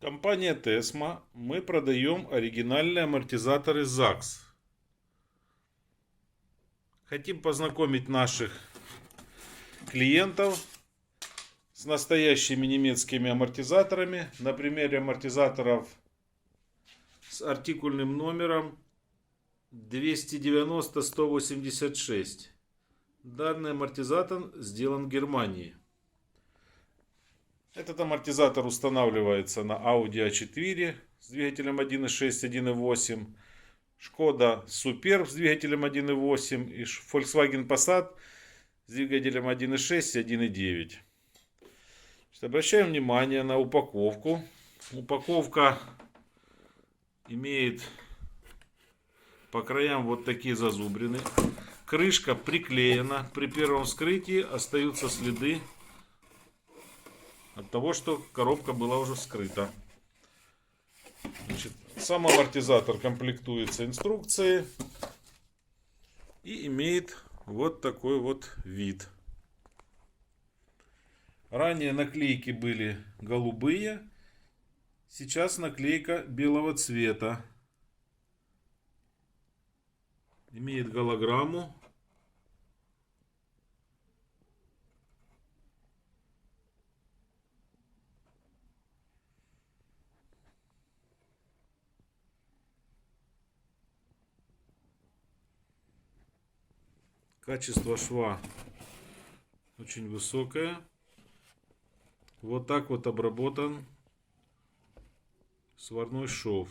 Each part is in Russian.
Компания Tesma. Мы продаем оригинальные амортизаторы ЗАГС. Хотим познакомить наших клиентов с настоящими немецкими амортизаторами. На примере амортизаторов с артикульным номером 290-186. Данный амортизатор сделан в Германии. Этот амортизатор устанавливается на Audi A4 с двигателем 1.6, 1.8, Шкода Superb с двигателем 1.8 и Volkswagen Passat с двигателем 1.6 и 1.9. Значит, Обращаем внимание на упаковку. Упаковка имеет по краям вот такие зазубрины. Крышка приклеена. При первом вскрытии остаются следы от того, что коробка была уже вскрыта. Значит, сам амортизатор комплектуется инструкцией и имеет вот такой вот вид. Ранее наклейки были голубые, сейчас наклейка белого цвета. Имеет голограмму. Качество шва очень высокое. Вот так вот обработан сварной шов.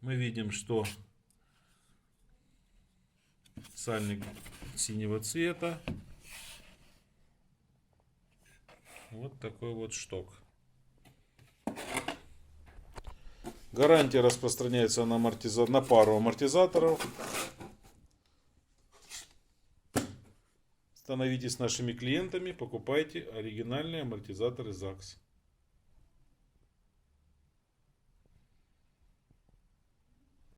Мы видим, что сальник синего цвета. Вот такой вот шток. Гарантия распространяется на, амортиза... на пару амортизаторов. Становитесь нашими клиентами, покупайте оригинальные амортизаторы ЗАГС.